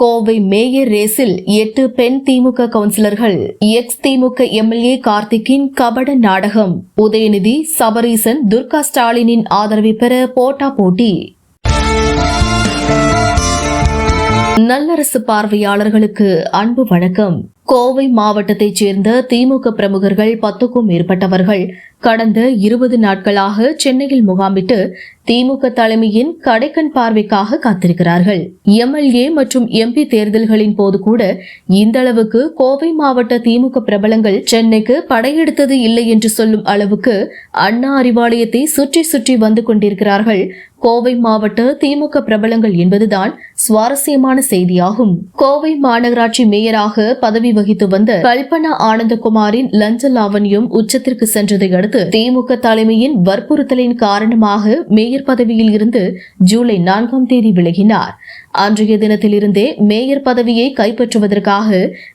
Kovai mayor ரேஸில் எட்டு பெண் திமுக கவுன்சிலர்கள் எக்ஸ் திமுக எம்எல்ஏ கார்த்திக்கின் கபட நாடகம் உதயநிதி சபரீசன் துர்கா ஸ்டாலினின் ஆதரவை பெற போட்டா போட்டி. நல்லரசு பார்வையாளர்களுக்கு அன்பு வணக்கம். கோவை மாவட்டத்தைச் சேர்ந்த திமுக பிரமுகர்கள் பத்துக்கும் மேற்பட்டவர்கள். கடந்த இருபது நாட்களாக சென்னையில் முகாமிட்டு திமுக தலைமையின் கடைக்கண் பார்வைக்காக காத்திருக்கிறார்கள். எம்எல்ஏ மற்றும் எம்பி தேர்தல்களின் போது கூட இந்த அளவுக்கு கோவை மாவட்ட திமுக பிரபலங்கள் சென்னைக்கு படையெடுத்தது இல்லை என்று சொல்லும் அளவுக்கு அண்ணா அறிவாலயத்தை சுற்றி சுற்றி வந்து கொண்டிருக்கிறார்கள். கோவை மாவட்ட திமுக பிரபலங்கள் என்பதுதான் சுவாரஸ்யமான செய்தியாகும். கோவை மாநகராட்சி மேயராக பதவி வகித்து வந்த கல்பனா ஆனந்தகுமாரின் லஞ்ச லாவண்யம் உச்சத்திற்கு சென்றதை அடுத்து திமுக தலைமையின் வற்புறுத்தலின் காரணமாக மேயர் பதவியில் இருந்து ஜூலை நான்காம் தேதி விலகினார். அன்றைய தினத்திலிருந்தே மேயர் பதவியை கைப்பற்றுவதற்காக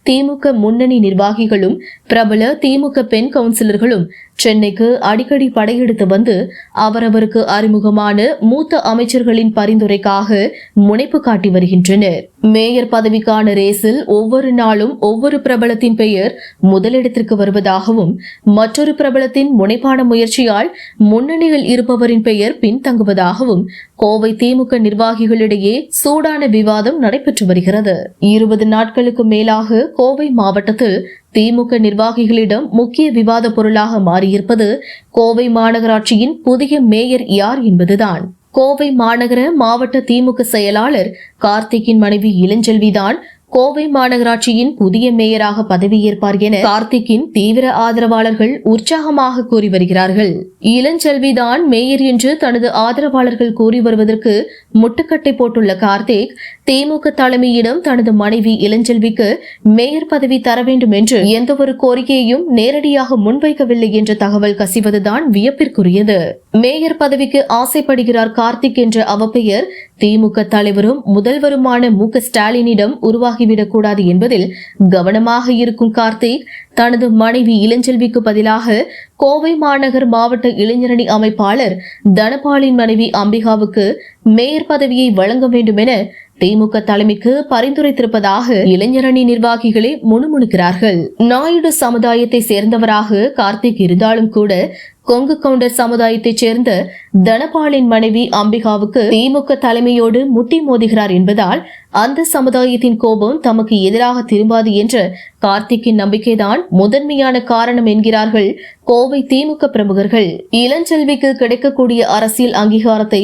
திமுக முன்னணி நிர்வாகிகளும் பிரபல திமுக பெண் கவுன்சிலர்களும் சென்னைக்கு அடிக்கடி படையெடுத்து வந்து அவரவருக்கு அறிமுகமான மூத்த அமைச்சர்களின் பரிந்துரைக்காக முனைப்பு காட்டி வருகின்றனர். மேயர் பதவிக்கான ரேஸில் ஒவ்வொரு நாளும் ஒவ்வொரு பிரபலத்தின் பெயர் முதலிடத்திற்கு வருவதாகவும் மற்றொரு பிரபலத்தின் முனைப்பான முயற்சியால் முன்னணியில் இருப்பவரின் பெயர் பின்தங்குவதாகவும் கோவை திமுக நிர்வாகிகளிடையே சூடான விவாதம் நடைபெற்று வருகிறது. இருபது நாட்களுக்கு மேலாக கோவை மாவட்டத்தில் திமுக நிர்வாகிகளிடம் முக்கிய விவாத பொருளாக மாறியிருப்பது கோவை மாநகராட்சியின் புதிய மேயர் யார் என்பதுதான். கோவை மாநகர மாவட்ட திமுக செயலாளர் கார்த்திக்கின் மனைவி இளஞ்செல்விதான் கோவை மாநகராட்சியின் புதிய மேயராக பதவியேற்பார் என கார்த்திக்கின் தீவிர ஆதரவாளர்கள் உற்சாகமாக கூறி வருகிறார்கள். இளஞ்செல்விதான் மேயர் என்று தனது ஆதரவாளர்கள் கூறி வருவதற்கு முட்டுக்கட்டை போட்டுள்ள கார்த்திக் திமுக தலைமையிடம் தனது மனைவி இளஞ்செல்விக்கு மேயர் பதவி தர வேண்டும் என்று எந்தவொரு கோரிக்கையையும் நேரடியாக முன்வைக்கவில்லை என்ற தகவல் கசிவதுதான் வியப்பிற்குரியது. மேயர் பதவிக்கு ஆசைப்படுகிறார் கார்த்திக் என்ற அவப்பெயர் திமுக தலைவரும் முதல்வருமான மு ஸ்டாலினிடம் உருவாகி கூடாது என்பதில் கவனமாக இருக்கும் கார்த்திக். தனது மனைவி இளஞ்செல்விக்கு பதிலாக கோவை மாநகர் மாவட்ட இளைஞரணி அமைப்பாளர் தனபாலின் மனைவி அம்பிகாவுக்கு மேயர் பதவியை வழங்க வேண்டும் என திமுக தலைமைக்கு பரிந்துரைத்திருப்பதாக இளைஞரணி நிர்வாகிகளே முணுமுணுக்கிறார்கள். நாயுடு சமுதாயத்தை சேர்ந்தவராக கார்த்திக் இருந்தாலும் கூட கொங்கு கவுண்டர் சமுதாயத்தைச் சேர்ந்த தனபாலின் மனைவி அம்பிகாவுக்கு திமுக தலைமையோடு முட்டி மோதுகிறார் என்பதால் அந்த சமுதாயத்தின் கோபம் தமக்கு எதிராக திரும்பாது என்ற கார்த்திக்கின் நம்பிக்கைதான் முதன்மையான காரணம் என்கிறார்கள் கோவை திமுக பிரமுகர்கள். இளஞ்செல்விக்கு கிடைக்கக்கூடிய அரசியல் அங்கீகாரத்தை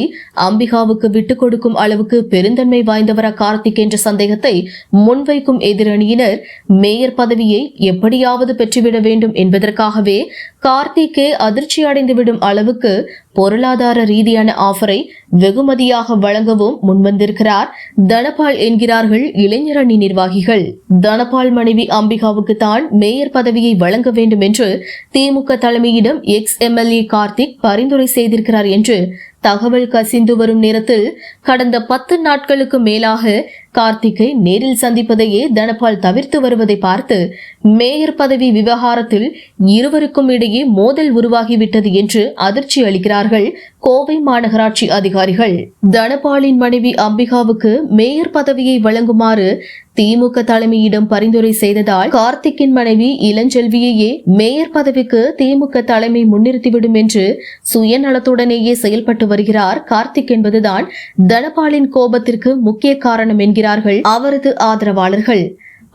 அம்பிகாவுக்கு விட்டுக் கொடுக்கும் அளவுக்கு பெருந்தன்மை வாய்ந்தவரா கார்த்திக் என்ற சந்தேகத்தை முன்வைக்கும் எதிரணியினர் மேயர் பதவியை எப்படியாவது பெற்றுவிட வேண்டும் என்பதற்காகவே கார்த்திக்கே அதிர்ச்சி அடைந்துவிடும் அளவுக்கு பொருளாதார ரீதியான ஆஃபரை வெகுமதியாக வழங்கவும் முன்வந்திருக்கிறார். தனபால் என்கிறார்கள் இளைஞரணி நிர்வாகிகள். தனபால் மனைவி அம்பிகாவுக்கு தான் மேயர் பதவியை வழங்க வேண்டும் என்று திமுக தலைமையிடம் எக்ஸ் எம்எல்ஏ கார்த்திக் பரிந்துரை செய்திருக்கிறார் என்று தகவல் கசிந்து வரும் நேரத்தில் கடந்த பத்து நாட்களுக்கு மேலாக கார்த்திக்கை நேரில் சந்திப்பதையே தனபால் தவிர்த்து வருவதை பார்த்து மேயர் பதவி விவகாரத்தில் இருவருக்கும் இடையே மோதல் உருவாகிவிட்டது என்று அதிர்ச்சி அளிக்கிறார்கள் கோவை மாநகராட்சி அதிகாரிகள். தனபாலின் மனைவி அம்பிகாவுக்கு மேயர் பதவியை வழங்குமாறு திமுக தலைமையிடம் பரிந்துரை செய்ததால் கார்த்திக்கின் மனைவி இளஞ்செல்வியையே மேயர் பதவிக்கு திமுக தலைமை முன்னிறுத்திவிடும் என்று சுயநலத்துடனேயே செயல்பட்டு வருகிறார் கார்த்திக் என்பதுதான் தனபாலின் கோபத்திற்கு முக்கிய காரணம் என்கிறார்கள் அவரது ஆதரவாளர்கள்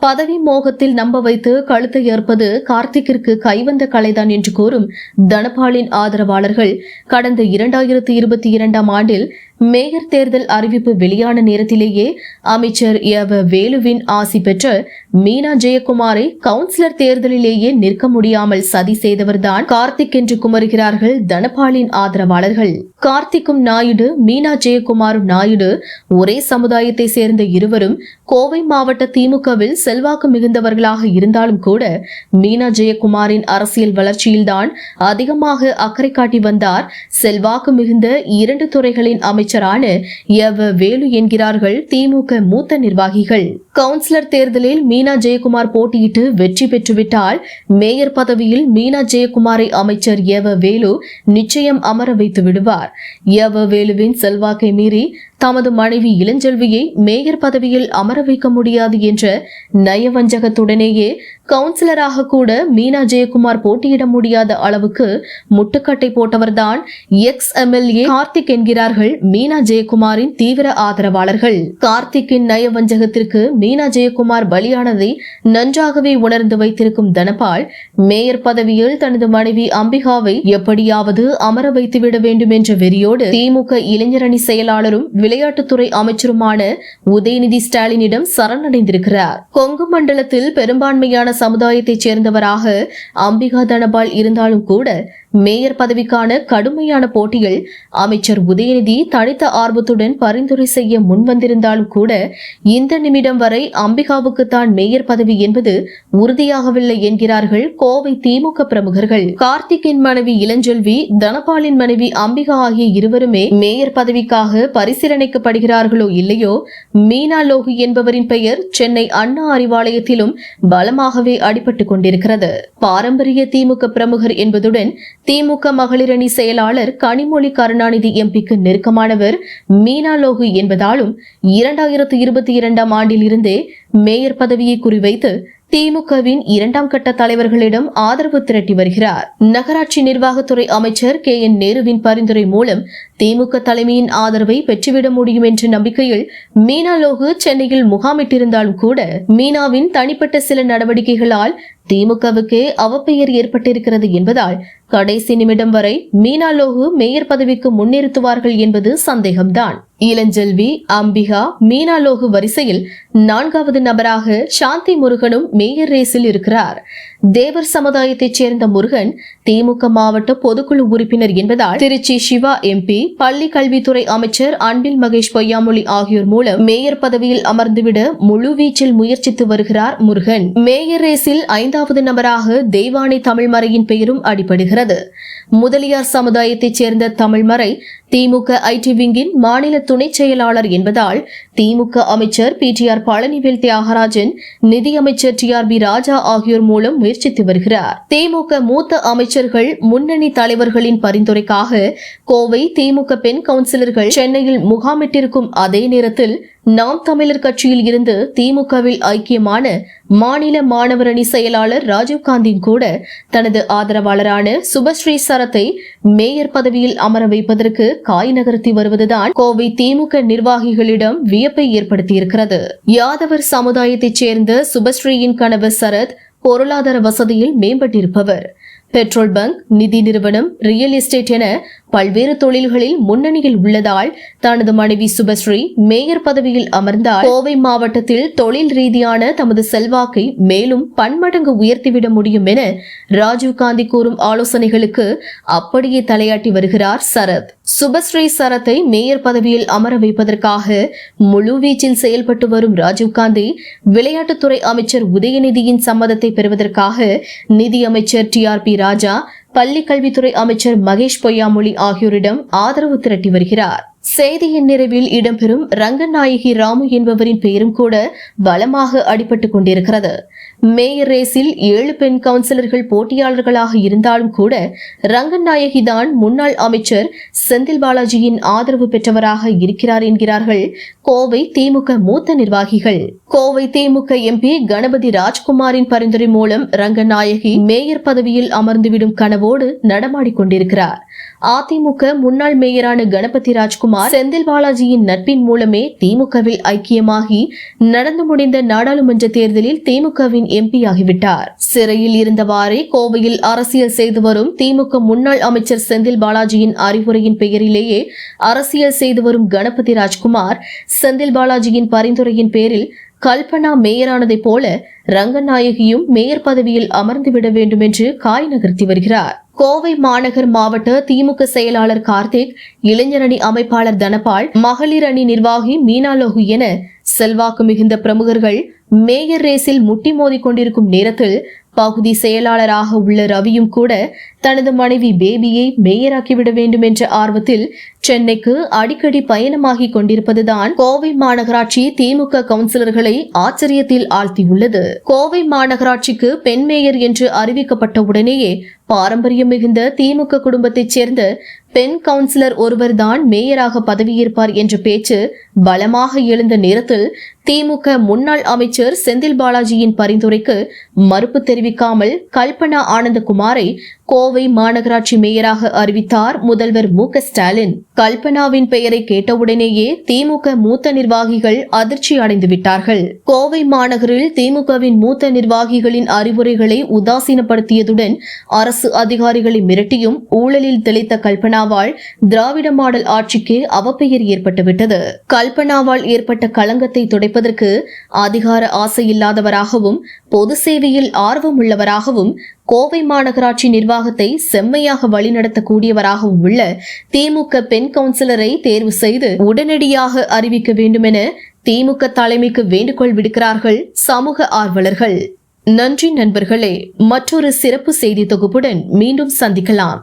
பதவி மோகத்தில் நம்ப வைத்து கழுத்தை ஏற்பது கார்த்திக்கிற்கு கைவந்த கலைதான் என்று கூறும் தனபாலின் ஆதரவாளர்கள் கடந்த இரண்டாயிரத்தி இருபத்தி இரண்டாம் ஆண்டில் மேயர் தேர்தல் அறிவிப்பு வெளியான நேரத்திலேயே அமைச்சர் எவ வேலுவின் ஆசி பெற்ற மீனா ஜெயக்குமாரை கவுன்சிலர் தேர்தலிலேயே நிற்க முடியாமல் சதி செய்தவர்தான் கார்த்திக் என்று குமருகிறார்கள் தனபாலின் ஆதரவாளர்கள். கார்த்திக்கும் நாயுடு மீனா ஜெயக்குமாரும் நாயுடு ஒரே சமுதாயத்தை சேர்ந்த இருவரும் கோவை மாவட்ட திமுகவில் செல்வாக்கு மிகுந்தவர்களாக இருந்தாலும் கூட மீனா ஜெயக்குமாரின் அரசியல் வளர்ச்சியில்தான் அதிகமாக அக்கறை காட்டி வந்தார். செல்வாக்கு மிகுந்த இரண்டு துறைகளின் அமைச்சர் அமைச்சரான எவ வேலு என்கிறார்கள் திமுக மூத்த நிர்வாகிகள். கவுன்சிலர் தேர்தலில் மீனா ஜெயக்குமார் போட்டியிட்டு வெற்றி பெற்றுவிட்டால் மேயர் பதவியில் மீனா ஜெயக்குமாரை அமைச்சர் எவ வேலு நிச்சயம் அமர வைத்து விடுவார். எவ வேலுவின் செல்வாக்கை மீறி தமது மனைவி இளஞ்செல்வியை மேயர் பதவியில் அமர வைக்க முடியாது என்ற நயவஞ்சகத்துடனேயே கவுன்சிலராக கூட மீனா ஜெயக்குமார் போட்டியிட முடியாத அளவுக்கு முட்டுக்கட்டை போட்டவர்தான் எக்ஸ் எம்எல்ஏ கார்த்திக் என்கிறார்கள் மீனா ஜெயக்குமாரின் தீவிர ஆதரவாளர்கள். கார்த்திக்கின் நயவஞ்சகத்திற்கு மீனா ஜெயக்குமார் பலியானதை நன்றாகவே உணர்ந்து வைத்திருக்கும் தனபால் மேயர் பதவியில் தனது மனைவி அம்பிகாவை எப்படியாவது அமர வைத்துவிட வேண்டும் என்ற வெறியோடு திமுக இளைஞரணி செயலாளரும் விளையாட்டுத்துறை அமைச்சருமான உதயநிதி ஸ்டாலினிடம் சரணடைந்திருக்கிறார். கொங்கு மண்டலத்தில் பெரும்பான்மையான சமுதாயத்தைச் சேர்ந்தவராக அம்பிகா தனபால் இருந்தாலும் கூட மேயர் பதவிக்கான கடுமையான போட்டியில் அமைச்சர் உதயநிதி தனித்த ஆர்வத்துடன் பரிந்துரை செய்ய முன்வந்திருந்தாலும் கூட இந்த நிமிடம் வரை அம்பிகாவுக்குத்தான் மேயர் பதவி என்பது உறுதியாகவில்லை என்கிறார்கள் கோவை திமுக பிரமுகர்கள். கார்த்திக்கின் மனைவி இளஞ்செல்வி தனபாலின் மனைவி அம்பிகா ஆகிய இருவருமே மேயர் பதவிக்காக பரிசீலனைக்கப்படுகிறார்களோ இல்லையோ மீனா லோகு என்பவரின் பெயர் சென்னை அண்ணா அறிவாலயத்திலும் பலமாகவே அடிபட்டுக் கொண்டிருக்கிறது. பாரம்பரிய திமுக பிரமுகர் என்பதுடன் திமுக மகளிரணி செயலாளர் கனிமொழி கருணாநிதி எம்பிக்கு நெருக்கமானவர் மீனா லோகு என்பதாலும் இரண்டாயிரத்து இருபத்தி இரண்டாம் ஆண்டில் இருந்தே மேயர் பதவியை குறிவைத்து திமுகவின் இரண்டாம் கட்ட தலைவர்களிடம் ஆதரவு திரட்டி வருகிறார். நகராட்சி நிர்வாகத்துறை அமைச்சர் கே. என். நேருவின் பரிந்துரை மூலம் திமுக தலைமையின் ஆதரவை பெற்றுவிட முடியும் என்ற நம்பிக்கையில் மீனா லோகு சென்னையில் முகாமிட்டிருந்தாலும் கூட மீனாவின் தனிப்பட்ட சில நடவடிக்கைகளால் திமுகவுக்கே அவப்பெயர் ஏற்பட்டிருக்கிறது என்பதால் கடைசி நிமிடம் வரை மீனா லோகு மேயர் பதவிக்கு முன்னிறுத்துவார்கள் என்பது சந்தேகம்தான். இளஞ்செல்வி அம்பிகா மீனாலோகு வரிசையில் நான்காவது நபராக சாந்தி முருகனும் மேயர் ரேஸில் இருக்கிறார். தேவர் சமுதாயத்தைச் சேர்ந்த முருகன் திமுக மாவட்ட பொதுக்குழு உறுப்பினர் என்பதால் திருச்சி சிவா எம்பி பள்ளி கல்வித்துறை அமைச்சர் அன்பில் மகேஷ் பொய்யாமொழி ஆகியோர் மூலம் மேயர் பதவியில் அமர்ந்துவிட முழுவீச்சில் முயற்சித்து வருகிறார் முருகன். மேயர் ரேஸில் ஐந்தாவது நபராக தெய்வானை தமிழ்மறையின் பெயரும் அடிபடுகிறது. முதலியார் சமுதாயத்தைச் சேர்ந்த தமிழ்மறை திமுக ஐடி விங்கின் மாநில துணைச் செயலாளர் என்பதால் திமுக அமைச்சர் P T R Palanivel Thiagarajan நிதியமைச்சர் டி ஆர் பி ராஜா ஆகியோர் மூலம் முயற்சித்து வருகிறார். திமுக மூத்த அமைச்சர்கள் முன்னணி தலைவர்களின் பரிந்துரைக்காக கோவை திமுக பெண் கவுன்சிலர்கள் சென்னையில் முகாமிட்டிருக்கும் அதே நேரத்தில் நாம் தமிழர் கட்சியில் இருந்து திமுகவில் ஐக்கியமான மாநில மாணவர் அணி செயலாளர் ராஜீவ்காந்தின் கூட தனது ஆதரவாளரான சுபஸ்ரீ சரத்தை மேயர் பதவியில் அமர வைப்பதற்கு காய் நகர்த்தி வருவதுதான் கோவை திமுக நிர்வாகிகளிடம் வியப்பை ஏற்படுத்தியிருக்கிறது. யாதவர் சமுதாயத்தைச் சேர்ந்த சுபஸ்ரீயின் கணவர் சரத் பொருளாதார வசதியில் மேம்பட்டிருப்பவர். பெட்ரோல் பங்க் நிதி நிறுவனம் ரியல் எஸ்டேட் என பல்வேறு தொழில்களில் முன்னணியில் உள்ளதால் தனது மனைவி சுபஸ்ரீ மேயர் பதவியில் அமர்ந்தால் கோவை மாவட்டத்தில் தொழில் ரீதியான தமது செல்வாக்கை மேலும் பன்மடங்கு உயர்த்திவிட முடியும் என ராஜீவ்காந்தி கூறும் ஆலோசனைகளுக்கு அப்படியே தலையாட்டி வருகிறார் சரத். சுபஸ்ரீ சரத்தை மேயர் பதவியில் அமர வைப்பதற்காக முழுவீச்சில் செயல்பட்டு வரும் ராஜீவ்காந்தி விளையாட்டுத்துறை அமைச்சர் உதயநிதியின் சம்மதத்தை பெறுவதற்காக நிதி அமைச்சர் டி ஆர் பி ராஜா பள்ளி கல்வித்துறை அமைச்சர் மகேஷ் பொய்யாமொழி ஆகியோரிடம் ஆதரவு திரட்டி வருகிறார். செய்தியின் நிறைவில் இடம்பெறும் ரங்கநாயகி ராமு என்பவரின் பெயரும் கூட பலமாக அடிபட்டுக் கொண்டிருக்கிறது. மேயர் ரேஸில் ஏழு பெண் கவுன்சிலர்கள் போட்டியாளர்களாக இருந்தாலும் கூட ரங்கநாயகி தான் முன்னாள் அமைச்சர் செந்தில் பாலாஜியின் ஆதரவு பெற்றவராக இருக்கிறார் என்கிறார்கள் கோவை திமுக மூத்த நிர்வாகிகள். கோவை திமுக எம்பி கணபதி ராஜ்குமாரின் பரிந்துரை மூலம் ரங்கநாயகி மேயர் பதவியில் அமர்ந்துவிடும் கனவோடு நடமாடிக் கொண்டிருக்கிறார். அதிமுக முன்னாள் மேயரான கணபதி ராஜ்குமார் செந்தில் பாலாஜியின் நட்பின் மூலமே திமுகவில் ஐக்கியமாகி நடந்து முடிந்த நாடாளுமன்ற தேர்தலில் திமுகவின் எம்பி எம்பியாகிவிட்டார் சிறையில் இருந்தவாறே கோவையில் அரசியல் செய்து வரும் திமுக முன்னாள் அமைச்சர் செந்தில் பாலாஜியின் அறிவுரையின் பெயரிலேயே அரசியல் செய்து வரும் கணபதி ராஜ்குமார் செந்தில் பாலாஜியின் பரிந்துரையின் பேரில் கல்பனா மேயரானதைப் போல ரங்கநாயகியும் மேயர் பதவியில் அமர்ந்துவிட வேண்டும் என்று காய் நகர்த்தி வருகிறார். கோவை மாநகர் மாவட்ட திமுக செயலாளர் கார்த்திக் இளைஞரணி அமைப்பாளர் தனபால் மகளிர் அணி நிர்வாகி மீனாலோகு என செல்வாக்கு மிகுந்த பிரமுகர்கள் மேயர் ரேஸில் முட்டி மோதிக் கொண்டிருக்கும் நேரத்தில் பகுதி செயலாளராக உள்ள ரவியும் கூட தனது மனைவி பேபியை மேயராக்கிவிட வேண்டும் என்ற ஆர்வத்தில் சென்னைக்கு அடிக்கடி பயணமாகி கொண்டிருப்பதுதான் கோவை மாநகராட்சி திமுக கவுன்சிலர்களை ஆச்சரியத்தில் ஆழ்த்தியுள்ளது. கோவை மாநகராட்சிக்கு பெண் மேயர் என்று அறிவிக்கப்பட்ட உடனேயே பாரம்பரியம் மிகுந்த திமுக குடும்பத்தைச் சேர்ந்த பெண் கவுன்சிலர் ஒருவர்தான் மேயராக பதவியேற்பார் என்ற பேச்சு பலமாக எழுந்த நேரத்தில் திமுக முன்னாள் அமைச்சர் செந்தில் பாலாஜியின் பரிந்துரைக்கு மறுப்பு தெரிவிக்காமல் கல்பனா ஆனந்தகுமாரை கோவை மாநகராட்சி மேயராக அறிவித்தார் முதல்வர் மு க ஸ்டாலின். கல்பனாவின் பெயரை கேட்டவுடனேயே திமுக மூத்த நிர்வாகிகள் அதிர்ச்சி அடைந்து விட்டார்கள். கோவை மாநகரில் திமுகவின் மூத்த நிர்வாகிகளின் அறிவுரைகளை உதாசீனப்படுத்தியதுடன் அரசு அதிகாரிகளை மிரட்டியும் ஊழலில் தெளித்த கல்பனாவால் திராவிட மாடல் ஆட்சிக்கு அவப்பெயர் ஏற்பட்டுவிட்டது. கல்பனாவால் ஏற்பட்ட களங்கத்தை துடைப்பதற்கு அதிகார ஆசை இல்லாதவராகவும் பொது சேவையில் ஆர்வம் உள்ளவராகவும் கோவை மாநகராட்சி நிர்வாகத்தை செம்மையாக வழிநடத்தக்கூடியவராகவும் உள்ள திமுக பெண் கவுன்சிலரை தேர்வு செய்து உடனடியாக அறிவிக்க வேண்டுமென திமுக தலைமைக்கு வேண்டுகோள் விடுக்கிறார்கள் சமூக ஆர்வலர்கள். நன்றி நண்பர்களே மற்றொரு சிறப்பு செய்தி தொகுப்புடன் மீண்டும் சந்திக்கலாம்.